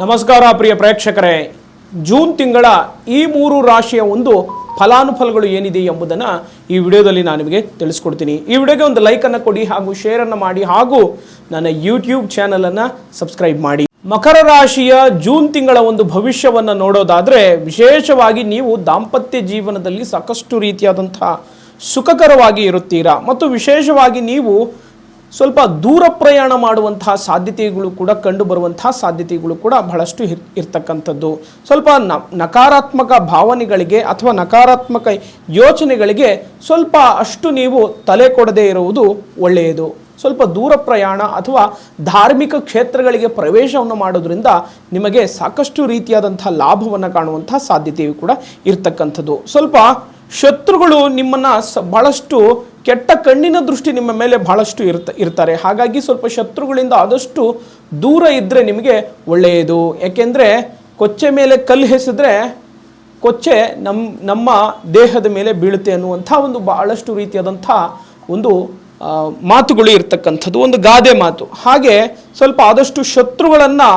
ನಮಸ್ಕಾರ ಪ್ರಿಯ ಪ್ರೇಕ್ಷಕರೇ. ಜೂನ್ ತಿಂಗಳ ಈ ಮೂರು ರಾಶಿಯ ಒಂದು ಫಲಾನುಫಲಗಳು ಏನಿದೆ ಎಂಬುದನ್ನು ಈ ವಿಡಿಯೋದಲ್ಲಿ ನಾನು ನಿಮಗೆ ತಿಳಿಸ್ಕೊಡ್ತೀನಿ. ಈ ವಿಡಿಯೋಗೆ ಒಂದು ಲೈಕನ್ನು ಕೊಡಿ ಹಾಗೂ ಶೇರನ್ನು ಮಾಡಿ ಹಾಗೂ ನನ್ನ ಯೂಟ್ಯೂಬ್ ಚಾನಲನ್ನು ಸಬ್ಸ್ಕ್ರೈಬ್ ಮಾಡಿ. ಮಕರ ರಾಶಿಯ ಜೂನ್ ತಿಂಗಳ ಒಂದು ಭವಿಷ್ಯವನ್ನು ನೋಡೋದಾದರೆ ವಿಶೇಷವಾಗಿ ನೀವು ದಾಂಪತ್ಯ ಜೀವನದಲ್ಲಿ ಸಾಕಷ್ಟು ರೀತಿಯಾದಂಥ ಸುಖಕರವಾಗಿ ಇರುತ್ತೀರಾ. ಮತ್ತು ವಿಶೇಷವಾಗಿ ನೀವು ಸ್ವಲ್ಪ ದೂರ ಪ್ರಯಾಣ ಮಾಡುವಂತಹ ಸಾಧ್ಯತೆಗಳು ಕೂಡ ಕಂಡು ಬರುವಂತಹ ಸಾಧ್ಯತೆಗಳು ಕೂಡ ಬಹಳಷ್ಟು ಇರ್, ಇರ್ತಕ್ಕಂಥದ್ದು. ಸ್ವಲ್ಪ ನಕಾರಾತ್ಮಕ ಭಾವನೆಗಳಿಗೆ ಅಥವಾ ನಕಾರಾತ್ಮಕ ಯೋಚನೆಗಳಿಗೆ ಸ್ವಲ್ಪ ಅಷ್ಟು ನೀವು ತಲೆ ಕೊಡದೇ ಇರುವುದು ಒಳ್ಳೆಯದು. ಸ್ವಲ್ಪ ದೂರ ಪ್ರಯಾಣ ಅಥವಾ ಧಾರ್ಮಿಕ ಕ್ಷೇತ್ರಗಳಿಗೆ ಪ್ರವೇಶವನ್ನು ಮಾಡೋದ್ರಿಂದ ನಿಮಗೆ ಸಾಕಷ್ಟು ರೀತಿಯಾದಂತಹ ಲಾಭವನ್ನು ಕಾಣುವಂತಹ ಸಾಧ್ಯತೆಯು ಕೂಡ ಇರ್ತಕ್ಕಂಥದ್ದು. ಸ್ವಲ್ಪ ಶತ್ರುಗಳು ನಿಮ್ಮನ್ನು ಸ, ಬಹಳಷ್ಟು ಕೆಟ್ಟ ಕಣ್ಣಿನ ದೃಷ್ಟಿ ನಿಮ್ಮ ಮೇಲೆ ಬಹಳಷ್ಟು ಇರ್ತ, ಇರ್ತಾರೆ. ಹಾಗಾಗಿ ಸ್ವಲ್ಪ ಶತ್ರುಗಳಿಂದ ಆದಷ್ಟು ದೂರ ಇದ್ದರೆ ನಿಮಗೆ ಒಳ್ಳೆಯದು. ಯಾಕೆಂದರೆ ಕೊಚ್ಚೆ ಮೇಲೆ ಕಲ್ಲು ಹೆಸಿದ್ರೆ ಕೊಚ್ಚೆ ನಮ್ಮ ನಮ್ಮ ದೇಹದ ಮೇಲೆ ಬೀಳುತ್ತೆ ಅನ್ನುವಂಥ ಒಂದು ಬಹಳಷ್ಟು ರೀತಿಯಾದಂಥ ಒಂದು ಮಾತುಗಳು ಇರ್ತಕ್ಕಂಥದ್ದು, ಒಂದು ಗಾದೆ ಮಾತು. ಹಾಗೆ ಸ್ವಲ್ಪ ಆದಷ್ಟು ಶತ್ರುಗಳನ್ನು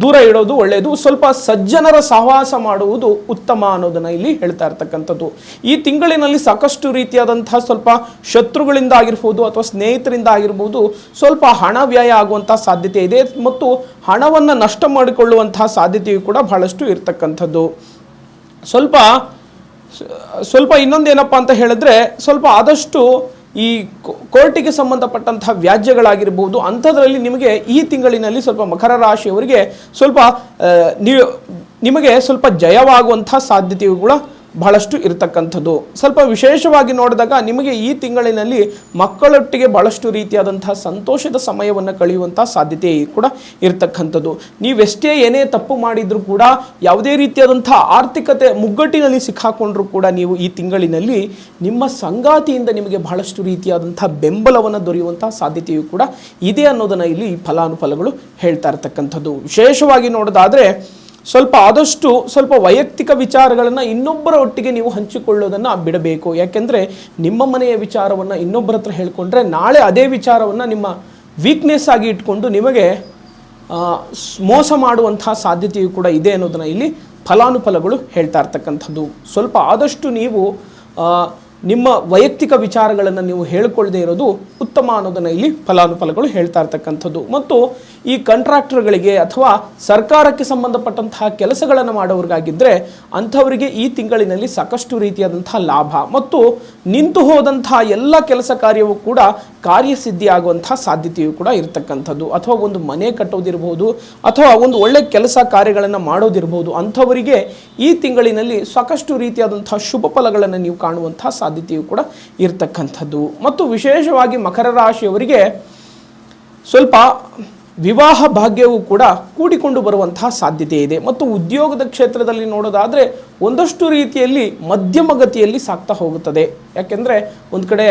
ದೂರ ಇಡೋದು ಒಳ್ಳೆಯದು ಸ್ವಲ್ಪ ಸಜ್ಜನರ ಸಹವಾಸ ಮಾಡುವುದು ಉತ್ತಮ ಅನ್ನೋದನ್ನು ಇಲ್ಲಿ ಹೇಳ್ತಾ ಇರ್ತಕ್ಕಂಥದ್ದು. ಈ ತಿಂಗಳಿನಲ್ಲಿ ಸಾಕಷ್ಟು ರೀತಿಯಾದಂತಹ ಸ್ವಲ್ಪ ಶತ್ರುಗಳಿಂದ ಆಗಿರ್ಬೋದು ಅಥವಾ ಸ್ನೇಹಿತರಿಂದ ಆಗಿರ್ಬೋದು ಸ್ವಲ್ಪ ಹಣ ವ್ಯಯ ಆಗುವಂತಹ ಸಾಧ್ಯತೆ ಇದೆ ಮತ್ತು ಹಣವನ್ನು ನಷ್ಟ ಮಾಡಿಕೊಳ್ಳುವಂತಹ ಸಾಧ್ಯತೆಯು ಕೂಡ ಬಹಳಷ್ಟು ಇರತಕ್ಕಂಥದ್ದು. ಸ್ವಲ್ಪ ಸ್ವಲ್ಪ ಇನ್ನೊಂದೇನಪ್ಪ ಅಂತ ಹೇಳಿದ್ರೆ ಸ್ವಲ್ಪ ಆದಷ್ಟು ಈ ಕೋರ್ಟಿಗೆ ಸಂಬಂಧಪಟ್ಟಂತಹ ವ್ಯಾಜ್ಯಗಳಾಗಿರ್ಬೋದು, ಅಂಥದ್ರಲ್ಲಿ ನಿಮಗೆ ಈ ತಿಂಗಳಿನಲ್ಲಿ ಸ್ವಲ್ಪ ಮಕರ ರಾಶಿಯವರಿಗೆ ಸ್ವಲ್ಪ ನೀವು ನಿಮಗೆ ಸ್ವಲ್ಪ ಜಯವಾಗುವಂಥ ಸಾಧ್ಯತೆಯು ಕೂಡ ಬಹಳಷ್ಟು ಇರತಕ್ಕಂಥದ್ದು. ಸ್ವಲ್ಪ ವಿಶೇಷವಾಗಿ ನೋಡಿದಾಗ ನಿಮಗೆ ಈ ತಿಂಗಳಿನಲ್ಲಿ ಮಕ್ಕಳೊಟ್ಟಿಗೆ ಬಹಳಷ್ಟು ರೀತಿಯಾದಂತಹ ಸಂತೋಷದ ಸಮಯವನ್ನು ಕಳೆಯುವಂಥ ಸಾಧ್ಯತೆ ಕೂಡ ಇರತಕ್ಕಂಥದ್ದು. ನೀವೆಷ್ಟೇ ಏನೇ ತಪ್ಪು ಮಾಡಿದರೂ ಕೂಡ ಯಾವುದೇ ರೀತಿಯಾದಂತಹ ಆರ್ಥಿಕತೆ ಮುಗ್ಗಟ್ಟಿನಲ್ಲಿ ಸಿಕ್ಕಾಕೊಂಡ್ರೂ ಕೂಡ ನೀವು ಈ ತಿಂಗಳಿನಲ್ಲಿ ನಿಮ್ಮ ಸಂಗಾತಿಯಿಂದ ನಿಮಗೆ ಬಹಳಷ್ಟು ರೀತಿಯಾದಂಥ ಬೆಂಬಲವನ್ನು ದೊರೆಯುವಂಥ ಸಾಧ್ಯತೆಯು ಕೂಡ ಇದೆ ಅನ್ನೋದನ್ನು ಇಲ್ಲಿ ಫಲಾನುಫಲಗಳು ಹೇಳ್ತಾ ಇರ್ತಕ್ಕಂಥದ್ದು. ವಿಶೇಷವಾಗಿ ನೋಡೋದಾದರೆ ಸ್ವಲ್ಪ ಆದಷ್ಟು ಸ್ವಲ್ಪ ವೈಯಕ್ತಿಕ ವಿಚಾರಗಳನ್ನು ಇನ್ನೊಬ್ಬರ ಒಟ್ಟಿಗೆ ನೀವು ಹಂಚಿಕೊಳ್ಳೋದನ್ನು ಬಿಡಬೇಕು. ಯಾಕೆಂದರೆ ನಿಮ್ಮ ಮನೆಯ ವಿಚಾರವನ್ನು ಇನ್ನೊಬ್ಬರ ಹತ್ರ ಹೇಳ್ಕೊಂಡ್ರೆ ನಾಳೆ ಅದೇ ವಿಚಾರವನ್ನು ನಿಮ್ಮ ವೀಕ್ನೆಸ್ ಆಗಿ ಇಟ್ಕೊಂಡು ನಿಮಗೆ ಮೋಸ ಮಾಡುವಂತಹ ಸಾಧ್ಯತೆಯು ಕೂಡ ಇದೆ ಅನ್ನೋದನ್ನು ಇಲ್ಲಿ ಫಲಾನುಫಲಗಳು ಹೇಳ್ತಾ ಇರ್ತಕ್ಕಂಥದ್ದು. ಸ್ವಲ್ಪ ಆದಷ್ಟು ನೀವು ನಿಮ್ಮ ವೈಯಕ್ತಿಕ ವಿಚಾರಗಳನ್ನು ನೀವು ಹೇಳ್ಕೊಳ್ಳದೆ ಇರೋದು ಉತ್ತಮ ಅನ್ನೋದನ್ನು ಇಲ್ಲಿ ಫಲಾನುಫಲಗಳು ಹೇಳ್ತಾ ಇರ್ತಕ್ಕಂಥದ್ದು. ಮತ್ತು ಈ ಕಾಂಟ್ರಾಕ್ಟರ್ಗಳಿಗೆ ಅಥವಾ ಸರ್ಕಾರಕ್ಕೆ ಸಂಬಂಧಪಟ್ಟಂತಹ ಕೆಲಸಗಳನ್ನು ಮಾಡೋರಿಗಾಗಿದ್ದರೆ ಅಂಥವರಿಗೆ ಈ ತಿಂಗಳಿನಲ್ಲಿ ಸಾಕಷ್ಟು ರೀತಿಯಾದಂತಹ ಲಾಭ. ಮತ್ತು ನಿಂತು ಹೋದಂತಹ ಎಲ್ಲ ಕೆಲಸ ಕಾರ್ಯವೂ ಕೂಡ ಕಾರ್ಯಸಿದ್ಧಿ ಆಗುವಂತಹ ಸಾಧ್ಯತೆಯು ಕೂಡ ಇರತಕ್ಕಂಥದ್ದು. ಅಥವಾ ಒಂದು ಮನೆ ಕಟ್ಟೋದಿರ್ಬೋದು, ಅಥವಾ ಒಂದು ಒಳ್ಳೆ ಕೆಲಸ ಕಾರ್ಯಗಳನ್ನು ಮಾಡೋದಿರ್ಬೋದು, ಅಂಥವರಿಗೆ ಈ ತಿಂಗಳಿನಲ್ಲಿ ಸಾಕಷ್ಟು ರೀತಿಯಾದಂಥ ಶುಭ ಫಲಗಳನ್ನು ನೀವು ಕಾಣುವಂಥ ಸಾಧ್ಯತೆಯು ಕೂಡ ಇರತಕ್ಕಂಥದ್ದು. ಮತ್ತು ವಿಶೇಷವಾಗಿ ಮಕರ ರಾಶಿಯವರಿಗೆ ಸ್ವಲ್ಪ ವಿವಾಹ ಭಾಗ್ಯವೂ ಕೂಡ ಕೂಡಿಕೊಂಡು ಬರುವಂತಹ ಸಾಧ್ಯತೆ ಇದೆ. ಮತ್ತು ಉದ್ಯೋಗದ ಕ್ಷೇತ್ರದಲ್ಲಿ ನೋಡೋದಾದರೆ ಒಂದಷ್ಟು ರೀತಿಯಲ್ಲಿ ಮಧ್ಯಮಗತಿಯಲ್ಲಿ ಸಾಗ್ತಾ ಹೋಗುತ್ತದೆ. ಯಾಕೆಂದರೆ ಒಂದು ಕಡೆ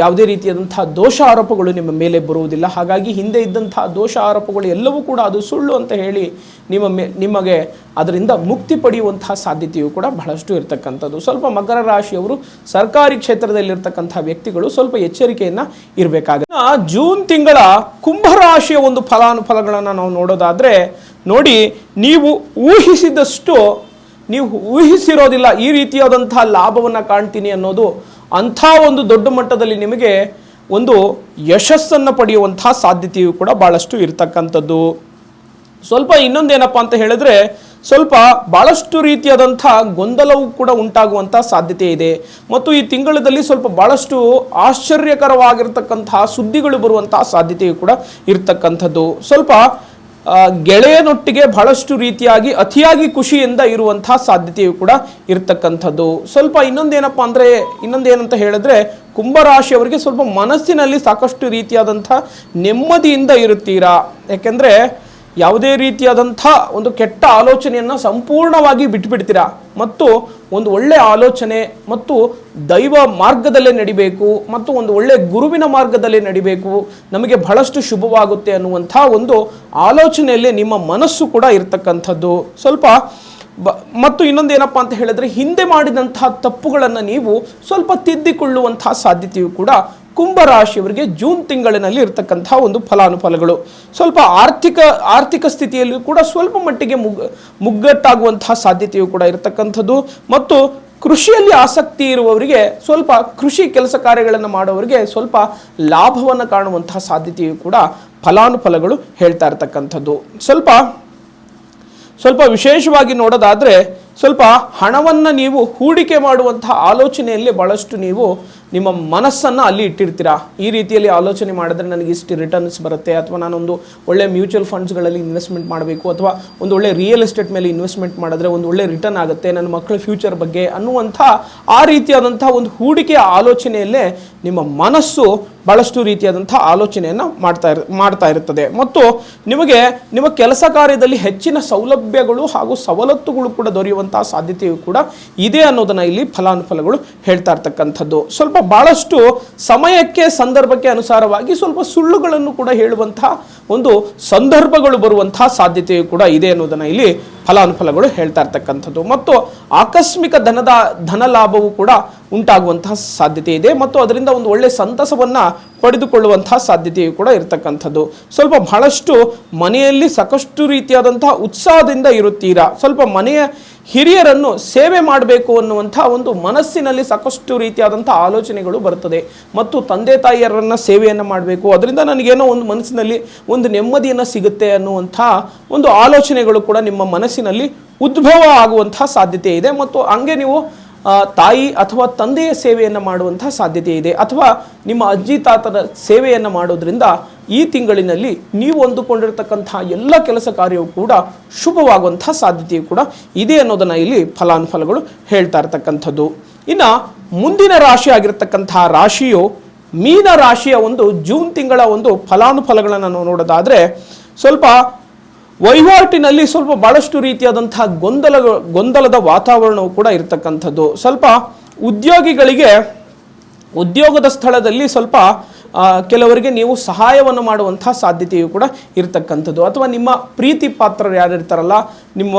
ಯಾವುದೇ ರೀತಿಯಾದಂಥ ದೋಷ ಆರೋಪಗಳು ನಿಮ್ಮ ಮೇಲೆ ಬರುವುದಿಲ್ಲ. ಹಾಗಾಗಿ ಹಿಂದೆ ಇದ್ದಂಥ ದೋಷ ಆರೋಪಗಳು ಎಲ್ಲವೂ ಕೂಡ ಅದು ಸುಳ್ಳು ಅಂತ ಹೇಳಿ ನಿಮ್ಮ ಮೇ, ನಿಮಗೆ ಅದರಿಂದ ಮುಕ್ತಿ ಪಡೆಯುವಂತಹ ಸಾಧ್ಯತೆಯು ಕೂಡ ಬಹಳಷ್ಟು ಇರತಕ್ಕಂಥದ್ದು. ಸ್ವಲ್ಪ ಮಕರ ರಾಶಿಯವರು ಸರ್ಕಾರಿ ಕ್ಷೇತ್ರದಲ್ಲಿರ್ತಕ್ಕಂಥ ವ್ಯಕ್ತಿಗಳು ಸ್ವಲ್ಪ ಎಚ್ಚರಿಕೆಯನ್ನು ಇರಬೇಕಾಗುತ್ತೆ. ಜೂನ್ ತಿಂಗಳ ಕುಂಭರಾಶಿಯ ಒಂದು ಫಲಾನುಫಲಗಳನ್ನು ನಾವು ನೋಡೋದಾದರೆ, ನೋಡಿ, ನೀವು ಊಹಿಸಿದಷ್ಟು, ನೀವು ಊಹಿಸಿರೋದಿಲ್ಲ ಈ ರೀತಿಯಾದಂತಹ ಲಾಭವನ್ನು ಕಾಣ್ತೀನಿ ಅನ್ನೋದು ಅಂಥ ಒಂದು ದೊಡ್ಡ ಮಟ್ಟದಲ್ಲಿ ನಿಮಗೆ ಒಂದು ಯಶಸ್ಸನ್ನು ಪಡೆಯುವಂಥ ಸಾಧ್ಯತೆಯು ಕೂಡ ಭಾಳಷ್ಟು ಇರತಕ್ಕಂಥದ್ದು. ಸ್ವಲ್ಪ ಇನ್ನೊಂದೇನಪ್ಪ ಅಂತ ಹೇಳಿದ್ರೆ, ಸ್ವಲ್ಪ ಭಾಳಷ್ಟು ರೀತಿಯಾದಂಥ ಗೊಂದಲವು ಕೂಡ ಉಂಟಾಗುವಂಥ ಸಾಧ್ಯತೆ ಇದೆ. ಮತ್ತು ಈ ತಿಂಗಳಲ್ಲಿ ಸ್ವಲ್ಪ ಭಾಳಷ್ಟು ಆಶ್ಚರ್ಯಕರವಾಗಿರ್ತಕ್ಕಂತಹ ಸುದ್ದಿಗಳು ಬರುವಂತಹ ಸಾಧ್ಯತೆಯು ಕೂಡ ಇರತಕ್ಕಂಥದ್ದು. ಸ್ವಲ್ಪ ಗೆಳೆಯನೊಟ್ಟಿಗೆ ಬಹಳಷ್ಟು ರೀತಿಯಾಗಿ ಅತಿಯಾಗಿ ಖುಷಿಯಿಂದ ಇರುವಂತಹ ಸಾಧ್ಯತೆಯು ಕೂಡ ಇರತಕ್ಕಂಥದ್ದು. ಸ್ವಲ್ಪ ಇನ್ನೊಂದೇನಪ್ಪ ಅಂದರೆ, ಇನ್ನೊಂದೇನಂತ ಹೇಳಿದ್ರೆ, ಕುಂಭರಾಶಿಯವರಿಗೆ ಸ್ವಲ್ಪ ಮನಸ್ಸಿನಲ್ಲಿ ಸಾಕಷ್ಟು ರೀತಿಯಾದಂಥ ನೆಮ್ಮದಿಯಿಂದ ಇರುತ್ತೀರಾ? ಯಾಕೆಂದರೆ ಯಾವುದೇ ರೀತಿಯಾದಂಥ ಒಂದು ಕೆಟ್ಟ ಆಲೋಚನೆಯನ್ನು ಸಂಪೂರ್ಣವಾಗಿ ಬಿಟ್ಟುಬಿಡ್ತೀರಾ ಮತ್ತು ಒಂದು ಒಳ್ಳೆಯ ಆಲೋಚನೆ ಮತ್ತು ದೈವ ಮಾರ್ಗದಲ್ಲೇ ನಡಿಬೇಕು ಮತ್ತು ಒಂದು ಒಳ್ಳೆಯ ಗುರುವಿನ ಮಾರ್ಗದಲ್ಲೇ ನಡಿಬೇಕು ನಮಗೆ ಬಹಳಷ್ಟು ಶುಭವಾಗುತ್ತೆ ಅನ್ನುವಂಥ ಒಂದು ಆಲೋಚನೆಯಲ್ಲಿ ನಿಮ್ಮ ಮನಸ್ಸು ಕೂಡ ಇರತಕ್ಕಂಥದ್ದು. ಸ್ವಲ್ಪ ಬ, ಮತ್ತು ಇನ್ನೊಂದು ಏನಪ್ಪ ಅಂತ ಹೇಳಿದ್ರೆ, ಹಿಂದೆ ಮಾಡಿದಂತಹ ತಪ್ಪುಗಳನ್ನು ನೀವು ಸ್ವಲ್ಪ ತಿದ್ದಿಕೊಳ್ಳುವಂತಹ ಸಾಧ್ಯತೆಯು ಕೂಡ ಕುಂಭರಾಶಿಯವರಿಗೆ ಜೂನ್ ತಿಂಗಳಿನಲ್ಲಿ ಇರತಕ್ಕಂತಹ ಒಂದು ಫಲಾನುಫಲಗಳು. ಸ್ವಲ್ಪ ಆರ್ಥಿಕ ಆರ್ಥಿಕ ಸ್ಥಿತಿಯಲ್ಲೂ ಕೂಡ ಸ್ವಲ್ಪ ಮಟ್ಟಿಗೆ ಮುಗ್, ಮುಗ್ಗಟ್ಟಾಗುವಂತಹ ಸಾಧ್ಯತೆಯು ಕೂಡ ಇರತಕ್ಕಂಥದ್ದು. ಮತ್ತು ಕೃಷಿಯಲ್ಲಿ ಆಸಕ್ತಿ ಇರುವವರಿಗೆ ಸ್ವಲ್ಪ ಕೃಷಿ ಕೆಲಸ ಕಾರ್ಯಗಳನ್ನು ಮಾಡುವವರಿಗೆ ಸ್ವಲ್ಪ ಲಾಭವನ್ನು ಕಾಣುವಂತಹ ಸಾಧ್ಯತೆಯು ಕೂಡ ಫಲಾನುಫಲಗಳು ಹೇಳ್ತಾ ಇರತಕ್ಕಂಥದ್ದು. ಸ್ವಲ್ಪ ಸ್ವಲ್ಪ ವಿಶೇಷವಾಗಿ ನೋಡೋದಾದರೆ ಸ್ವಲ್ಪ ಹಣವನ್ನು ನೀವು ಹೂಡಿಕೆ ಮಾಡುವಂಥ ಆಲೋಚನೆಯಲ್ಲಿ ಭಾಳಷ್ಟು ನೀವು ನಿಮ್ಮ ಮನಸ್ಸನ್ನು ಅಲ್ಲಿ ಇಟ್ಟಿರ್ತೀರಾ? ಈ ರೀತಿಯಲ್ಲಿ ಆಲೋಚನೆ ಮಾಡಿದ್ರೆ ನನಗೆ ಇಷ್ಟು ರಿಟರ್ನ್ಸ್ ಬರುತ್ತೆ, ಅಥವಾ ನಾನೊಂದು ಒಳ್ಳೆ ಮ್ಯೂಚುವಲ್ ಫಂಡ್ಸ್ಗಳಲ್ಲಿ ಇನ್ವೆಸ್ಟ್ಮೆಂಟ್ ಮಾಡಬೇಕು, ಅಥವಾ ಒಂದು ಒಳ್ಳೆ ರಿಯಲ್ ಎಸ್ಟೇಟ್ ಮೇಲೆ ಇನ್ವೆಸ್ಟ್ಮೆಂಟ್ ಮಾಡಿದ್ರೆ ಒಂದು ಒಳ್ಳೆ ರಿಟರ್ನ್ ಆಗುತ್ತೆ, ನನ್ನ ಮಕ್ಕಳ ಫ್ಯೂಚರ್ ಬಗ್ಗೆ ಅನ್ನುವಂಥ ಆ ರೀತಿಯಾದಂಥ ಒಂದು ಹೂಡಿಕೆಯ ಆಲೋಚನೆಯಲ್ಲೇ ನಿಮ್ಮ ಮನಸ್ಸು ಭಾಳಷ್ಟು ರೀತಿಯಾದಂಥ ಆಲೋಚನೆಯನ್ನು ಮಾಡ್ತಾ ಇರ್, ಮಾಡ್ತಾ ಇರುತ್ತದೆ ಮತ್ತು ನಿಮಗೆ, ನಿಮ್ಮ ಕೆಲಸ ಕಾರ್ಯದಲ್ಲಿ ಹೆಚ್ಚಿನ ಸೌಲಭ್ಯಗಳು ಹಾಗೂ ಸವಲತ್ತುಗಳು ಕೂಡ ದೊರೆಯುವಂತಹ ಸಾಧ್ಯತೆಯು ಕೂಡ ಇದೆ ಅನ್ನೋದನ್ನು ಇಲ್ಲಿ ಫಲಾನುಫಲಗಳು ಹೇಳ್ತಾ ಇರ್ತಕ್ಕಂಥದ್ದು. ಸ್ವಲ್ಪ ಭಾಳಷ್ಟು ಸಮಯಕ್ಕೆ ಸಂದರ್ಭಕ್ಕೆ ಅನುಸಾರವಾಗಿ ಸ್ವಲ್ಪ ಸುಳ್ಳುಗಳನ್ನು ಕೂಡ ಹೇಳುವಂತಹ ಒಂದು ಸಂದರ್ಭಗಳು ಬರುವಂತಹ ಸಾಧ್ಯತೆಯು ಕೂಡ ಇದೆ ಅನ್ನೋದನ್ನು ಇಲ್ಲಿ ಫಲಾನುಫಲಗಳು ಹೇಳ್ತಾ ಇರ್ತಕ್ಕಂಥದ್ದು. ಮತ್ತು ಆಕಸ್ಮಿಕ ಧನದ ಧನ ಲಾಭವು ಕೂಡ ಉಂಟಾಗುವಂತಹ ಸಾಧ್ಯತೆ ಇದೆ ಮತ್ತು ಅದರಿಂದ ಒಂದು ಒಳ್ಳೆ ಸಂತಸವನ್ನು ಪಡೆದುಕೊಳ್ಳುವಂತಹ ಸಾಧ್ಯತೆಯು ಕೂಡ ಇರತಕ್ಕಂಥದ್ದು. ಸ್ವಲ್ಪ ಬಹಳಷ್ಟು ಮನೆಯಲ್ಲಿ ಸಾಕಷ್ಟು ರೀತಿಯಾದಂತಹ ಉತ್ಸಾಹದಿಂದ ಇರುತ್ತೀರಾ? ಸ್ವಲ್ಪ ಮನೆಯ ಹಿರಿಯರನ್ನು ಸೇವೆ ಮಾಡಬೇಕು ಅನ್ನುವಂಥ ಒಂದು ಮನಸ್ಸಿನಲ್ಲಿ ಸಾಕಷ್ಟು ರೀತಿಯಾದಂಥ ಆಲೋಚನೆಗಳು ಬರ್ತದೆ ಮತ್ತು ತಂದೆ ತಾಯಿಯರನ್ನು ಸೇವೆಯನ್ನು ಮಾಡಬೇಕು. ಅದರಿಂದ ನನಗೇನೋ ಒಂದು ಮನಸ್ಸಿನಲ್ಲಿ ಒಂದು ನೆಮ್ಮದಿಯನ್ನು ಸಿಗುತ್ತೆ ಅನ್ನುವಂಥ ಒಂದು ಆಲೋಚನೆಗಳು ಕೂಡ ನಿಮ್ಮ ಮನಸ್ಸಿನಲ್ಲಿ ಉದ್ಭವ ಆಗುವಂಥ ಸಾಧ್ಯತೆ ಇದೆ. ಮತ್ತು ಹಂಗೆ ನೀವು ತಾಯಿ ಅಥವಾ ತಂದೆಯ ಸೇವೆಯನ್ನು ಮಾಡುವಂತಹ ಸಾಧ್ಯತೆ ಇದೆ. ಅಥವಾ ನಿಮ್ಮ ಅಜ್ಜಿ, ತಾತನ ಸೇವೆಯನ್ನು ಮಾಡೋದ್ರಿಂದ ಈ ತಿಂಗಳಿನಲ್ಲಿ ನೀವು ಅಂದುಕೊಂಡಿರ್ತಕ್ಕಂಥ ಎಲ್ಲ ಕೆಲಸ ಕಾರ್ಯವು ಕೂಡ ಶುಭವಾಗುವಂತಹ ಸಾಧ್ಯತೆಯು ಕೂಡ ಇದೆ ಅನ್ನೋದನ್ನು ಇಲ್ಲಿ ಫಲಾನುಫಲಗಳು ಹೇಳ್ತಾ ಇರ್ತಕ್ಕಂಥದ್ದು. ಇನ್ನು ಮುಂದಿನ ರಾಶಿ ಆಗಿರ್ತಕ್ಕಂಥ ರಾಶಿಯು ಮೀನ ರಾಶಿಯ ಒಂದು ಜೂನ್ ತಿಂಗಳ ಒಂದು ಫಲಾನುಫಲಗಳನ್ನು ನಾವು ನೋಡೋದಾದರೆ ಸ್ವಲ್ಪ ವಹಿವಾಟಿನಲ್ಲಿ ಸ್ವಲ್ಪ ಭಾಳಷ್ಟು ರೀತಿಯಾದಂತಹ ಗೊಂದಲ ಗೊಂದಲದ ವಾತಾವರಣವು ಕೂಡ ಇರತಕ್ಕಂಥದ್ದು. ಸ್ವಲ್ಪ ಉದ್ಯೋಗಿಗಳಿಗೆ ಉದ್ಯೋಗದ ಸ್ಥಳದಲ್ಲಿ ಸ್ವಲ್ಪ ಕೆಲವರಿಗೆ ನೀವು ಸಹಾಯವನ್ನು ಮಾಡುವಂಥ ಸಾಧ್ಯತೆಯು ಕೂಡ ಇರತಕ್ಕಂಥದ್ದು. ಅಥವಾ ನಿಮ್ಮ ಪ್ರೀತಿ ಪಾತ್ರರು ಯಾರಿರ್ತಾರಲ್ಲ, ನಿಮ್ಮ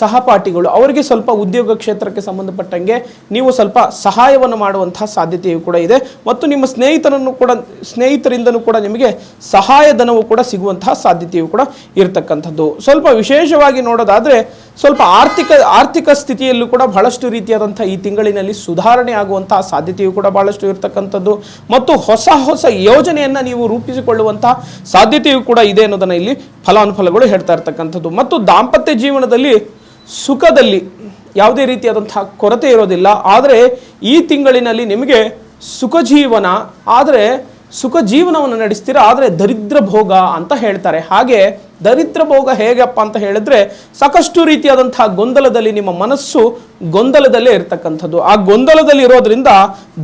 ಸಹಪಾಠಿಗಳು, ಅವರಿಗೆ ಸ್ವಲ್ಪ ಉದ್ಯೋಗ ಕ್ಷೇತ್ರಕ್ಕೆ ಸಂಬಂಧಪಟ್ಟಂಗೆ ನೀವು ಸ್ವಲ್ಪ ಸಹಾಯವನ್ನು ಮಾಡುವಂಥ ಸಾಧ್ಯತೆಯು ಕೂಡ ಇದೆ. ಮತ್ತು ನಿಮ್ಮ ಸ್ನೇಹಿತರನ್ನು ಕೂಡ, ಸ್ನೇಹಿತರಿಂದನೂ ಕೂಡ ನಿಮಗೆ ಸಹಾಯಧನವು ಕೂಡ ಸಿಗುವಂತಹ ಸಾಧ್ಯತೆಯು ಕೂಡ ಇರತಕ್ಕಂಥದ್ದು. ಸ್ವಲ್ಪ ವಿಶೇಷವಾಗಿ ನೋಡೋದಾದರೆ, ಸ್ವಲ್ಪ ಆರ್ಥಿಕ ಆರ್ಥಿಕ ಸ್ಥಿತಿಯಲ್ಲೂ ಕೂಡ ಬಹಳಷ್ಟು ರೀತಿಯಾದಂಥ ಈ ತಿಂಗಳಿನಲ್ಲಿ ಸುಧಾರಣೆ ಆಗುವಂತಹ ಸಾಧ್ಯತೆಯು ಕೂಡ ಬಹಳಷ್ಟು ಇರತಕ್ಕಂಥದ್ದು. ಮತ್ತು ಹೊಸ ಹೊಸ ಯೋಜನೆಯನ್ನು ನೀವು ರೂಪಿಸಿಕೊಳ್ಳುವಂತಹ ಸಾಧ್ಯತೆಯು ಕೂಡ ಇದೆ ಅನ್ನೋದನ್ನು ಇಲ್ಲಿ ಫಲಾನುಫಲಗಳು ಹೇಳ್ತಾ ಇರ್ತಕ್ಕಂಥದ್ದು. ಮತ್ತು ದಾಂಪತ್ಯ ಜೀವನದಲ್ಲಿ ಸುಖದಲ್ಲಿ ಯಾವುದೇ ರೀತಿಯಾದಂತಹ ಕೊರತೆ ಇರೋದಿಲ್ಲ. ಆದರೆ ಈ ತಿಂಗಳಿನಲ್ಲಿ ನಿಮಗೆ ಸುಖ ಜೀವನ, ಆದರೆ ಸುಖ ಜೀವನವನ್ನು ನಡೆಸ್ತೀರಾ, ಆದರೆ ದರಿದ್ರ ಭೋಗ ಅಂತ ಹೇಳ್ತಾರೆ. ಹಾಗೆ ದರಿದ್ರ ಭೋಗ ಹೇಗಪ್ಪ ಅಂತ ಹೇಳಿದ್ರೆ ಸಾಕಷ್ಟು ರೀತಿಯಾದಂತಹ ಗೊಂದಲದಲ್ಲಿ ನಿಮ್ಮ ಮನಸ್ಸು ಗೊಂದಲದಲ್ಲೇ ಇರತಕ್ಕಂಥದ್ದು. ಆ ಗೊಂದಲದಲ್ಲಿ ಇರೋದ್ರಿಂದ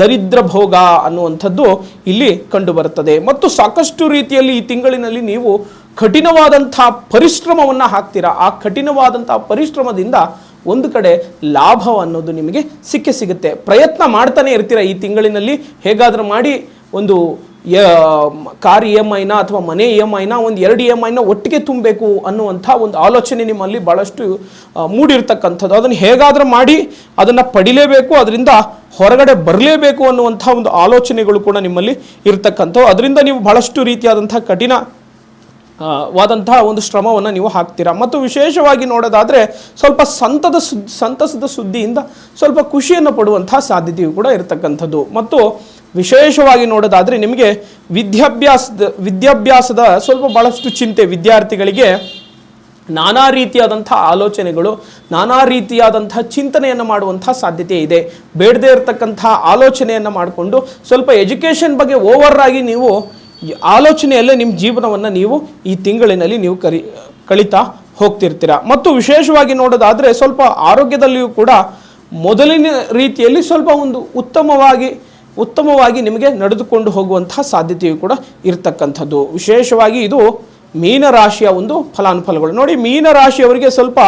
ದರಿದ್ರ ಭೋಗ ಅನ್ನುವಂಥದ್ದು ಇಲ್ಲಿ ಕಂಡುಬರುತ್ತದೆ. ಮತ್ತು ಸಾಕಷ್ಟು ರೀತಿಯಲ್ಲಿ ಈ ತಿಂಗಳಿನಲ್ಲಿ ನೀವು ಕಠಿಣವಾದಂತಹ ಪರಿಶ್ರಮವನ್ನು ಹಾಕ್ತೀರಾ? ಆ ಕಠಿಣವಾದಂತಹ ಪರಿಶ್ರಮದಿಂದ ಒಂದು ಕಡೆ ಲಾಭ ಅನ್ನೋದು ನಿಮಗೆ ಸಿಕ್ಕೇ ಸಿಗುತ್ತೆ. ಪ್ರಯತ್ನ ಮಾಡ್ತಾನೆ ಇರ್ತೀರಾ ಈ ತಿಂಗಳಿನಲ್ಲಿ? ಹೇಗಾದರೂ ಮಾಡಿ ಒಂದು ಕಾರ್ ಇ ಎಂ ಐನ ಅಥವಾ ಮನೆ ಇ ಎಂ ಐನ ಒಂದು ಎರಡು ಇ ಎಂ ಐನ ಒಟ್ಟಿಗೆ ತುಂಬಬೇಕು ಅನ್ನುವಂಥ ಒಂದು ಆಲೋಚನೆ ನಿಮ್ಮಲ್ಲಿ ಭಾಳಷ್ಟು ಮೂಡಿರ್ತಕ್ಕಂಥದ್ದು. ಅದನ್ನು ಹೇಗಾದರೂ ಮಾಡಿ ಅದನ್ನು ಪಡಿಲೇಬೇಕು, ಅದರಿಂದ ಹೊರಗಡೆ ಬರಲೇಬೇಕು ಅನ್ನುವಂಥ ಒಂದು ಆಲೋಚನೆಗಳು ಕೂಡ ನಿಮ್ಮಲ್ಲಿ ಇರ್ತಕ್ಕಂಥವು. ಅದರಿಂದ ನೀವು ಭಾಳಷ್ಟು ರೀತಿಯಾದಂಥ ಕಠಿಣ ವಾದಂತಹ ಒಂದು ಶ್ರಮವನ್ನು ನೀವು ಹಾಕ್ತೀರಾ. ಮತ್ತು ವಿಶೇಷವಾಗಿ ನೋಡೋದಾದರೆ ಸ್ವಲ್ಪ ಸಂತದ ಸುದ್ ಸಂತಸದ ಸುದ್ದಿಯಿಂದ ಸ್ವಲ್ಪ ಖುಷಿಯನ್ನು ಪಡುವಂತಹ ಸಾಧ್ಯತೆಯು ಕೂಡ ಇರತಕ್ಕಂಥದ್ದು. ಮತ್ತು ವಿಶೇಷವಾಗಿ ನೋಡೋದಾದರೆ ನಿಮಗೆ ವಿದ್ಯಾಭ್ಯಾಸದ ವಿದ್ಯಾಭ್ಯಾಸದ ಸ್ವಲ್ಪ ಭಾಳಷ್ಟು ಚಿಂತೆ ವಿದ್ಯಾರ್ಥಿಗಳಿಗೆ ನಾನಾ ರೀತಿಯಾದಂಥ ಆಲೋಚನೆಗಳು, ನಾನಾ ರೀತಿಯಾದಂಥ ಚಿಂತನೆಯನ್ನು ಮಾಡುವಂಥ ಸಾಧ್ಯತೆ ಇದೆ. ಬೇಡದೇ ಇರತಕ್ಕಂಥ ಆಲೋಚನೆಯನ್ನು ಮಾಡಿಕೊಂಡು ಸ್ವಲ್ಪ ಎಜುಕೇಷನ್ ಬಗ್ಗೆ ಓವರ್ ಆಗಿ ನೀವು ಆಲೋಚನೆಯಲ್ಲೇ ನಿಮ್ಮ ಜೀವನವನ್ನು ನೀವು ಈ ತಿಂಗಳಿನಲ್ಲಿ ನೀವು ಕರಿ, ಕಳೀತಾ ಹೋಗ್ತಿರ್ತೀರ. ಮತ್ತು ವಿಶೇಷವಾಗಿ ನೋಡೋದಾದರೆ ಸ್ವಲ್ಪ ಆರೋಗ್ಯದಲ್ಲಿಯೂ ಕೂಡ ಮೊದಲಿನ ರೀತಿಯಲ್ಲಿ ಸ್ವಲ್ಪ ಒಂದು ಉತ್ತಮವಾಗಿ ಉತ್ತಮವಾಗಿ ನಿಮಗೆ ನಡೆದುಕೊಂಡು ಹೋಗುವಂತಹ ಸಾಧ್ಯತೆಯು ಕೂಡ ಇರತಕ್ಕಂಥದ್ದು. ವಿಶೇಷವಾಗಿ ಇದು ಮೀನರಾಶಿಯ ಒಂದು ಫಲಾನುಫಲಗಳು. ನೋಡಿ ಮೀನರಾಶಿಯವರಿಗೆ ಸ್ವಲ್ಪ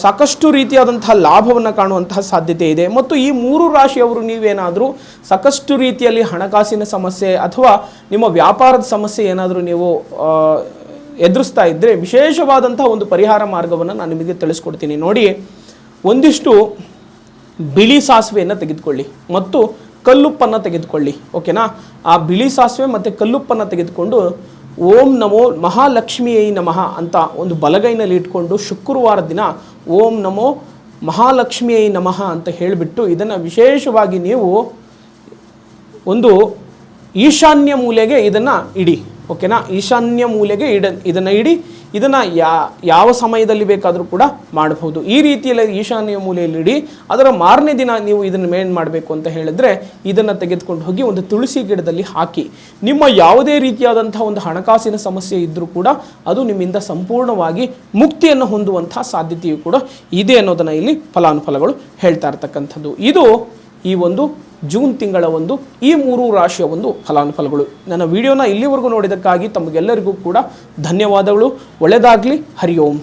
ಸಾಕಷ್ಟು ರೀತಿಯಾದಂತಹ ಲಾಭವನ್ನು ಕಾಣುವಂತಹ ಸಾಧ್ಯತೆ ಇದೆ. ಮತ್ತು ಈ ಮೂರು ರಾಶಿಯವರು ನೀವೇನಾದರೂ ಸಾಕಷ್ಟು ರೀತಿಯಲ್ಲಿ ಹಣಕಾಸಿನ ಸಮಸ್ಯೆ ಅಥವಾ ನಿಮ್ಮ ವ್ಯಾಪಾರದ ಸಮಸ್ಯೆ ಏನಾದರೂ ನೀವು ಎದುರಿಸ್ತಾ ಇದ್ದರೆ ವಿಶೇಷವಾದಂತಹ ಒಂದು ಪರಿಹಾರ ಮಾರ್ಗವನ್ನು ನಾನು ನಿಮಗೆ ತಿಳಿಸ್ಕೊಡ್ತೀನಿ. ನೋಡಿ, ಒಂದಿಷ್ಟು ಬಿಳಿ ಸಾಸಿವೆಯನ್ನು ತೆಗೆದುಕೊಳ್ಳಿ. ಮತ್ತು ಕಲ್ಲುಪ್ಪನ್ನು ತೆಗೆದುಕೊಳ್ಳಿ, ಓಕೆನಾ? ಆ ಬಿಳಿ ಸಾಸಿವೆ ಮತ್ತು ಕಲ್ಲುಪ್ಪನ್ನು ತೆಗೆದುಕೊಂಡು ಓಂ ನಮೋ ಮಹಾಲಕ್ಷ್ಮಿಯೈ ನಮಃ ಅಂತ ಒಂದು ಬಲಗೈನಲ್ಲಿ ಇಟ್ಕೊಂಡು ಶುಕ್ರವಾರ ದಿನ ಓಂ ನಮೋ ಮಹಾಲಕ್ಷ್ಮಿಯೈ ನಮಃ ಅಂತ ಹೇಳಿಬಿಟ್ಟು ಇದನ್ನು ವಿಶೇಷವಾಗಿ ನೀವು ಒಂದು ಈಶಾನ್ಯ ಮೂಲೆಗೆ ಇದನ್ನು ಇಡಿ, ಓಕೆನಾ? ಈಶಾನ್ಯ ಮೂಲೆಗೆ ಇಡ, ಇದನ್ನು ಇಡಿ. ಇದನ್ನು ಯಾ, ಯಾವ ಸಮಯದಲ್ಲಿ ಬೇಕಾದರೂ ಕೂಡ ಮಾಡಬಹುದು. ಈ ರೀತಿಯಲ್ಲಿ ಈಶಾನ್ಯ ಮೂಲೆಯಲ್ಲಿ ಇಡಿ ಅದರ ಮಾರನೇ ದಿನ ನೀವು ಇದನ್ನು ಮೇನ್ ಮಾಡಬೇಕು ಅಂತ ಹೇಳಿದ್ರೆ, ಇದನ್ನು ತೆಗೆದುಕೊಂಡು ಹೋಗಿ ಒಂದು ತುಳಸಿ ಗಿಡದಲ್ಲಿ ಹಾಕಿ. ನಿಮ್ಮ ಯಾವುದೇ ರೀತಿಯಾದಂತಹ ಒಂದು ಹಣಕಾಸಿನ ಸಮಸ್ಯೆ ಇದ್ದರೂ ಕೂಡ ಅದು ನಿಮ್ಮಿಂದ ಸಂಪೂರ್ಣವಾಗಿ ಮುಕ್ತಿಯನ್ನು ಹೊಂದುವಂತಹ ಸಾಧ್ಯತೆಯು ಕೂಡ ಇದೆ ಅನ್ನೋದನ್ನು ಇಲ್ಲಿ ಫಲಾನುಫಲಗಳು ಹೇಳ್ತಾ ಇರ್ತಕ್ಕಂಥದ್ದು. ಇದು ಈ ಒಂದು ಜೂನ್ ತಿಂಗಳ ಒಂದು ಈ ಮೂರು ರಾಶಿಯ ಒಂದು ಫಲಾನುಫಲಗಳು. ನನ್ನ ವಿಡಿಯೋನ ಇಲ್ಲಿವರೆಗೂ ನೋಡಿದ್ದಕ್ಕಾಗಿ ತಮಗೆಲ್ಲರಿಗೂ ಕೂಡ ಧನ್ಯವಾದಗಳು. ಒಳ್ಳೆಯದಾಗಲಿ ಹರಿ ಓಂ.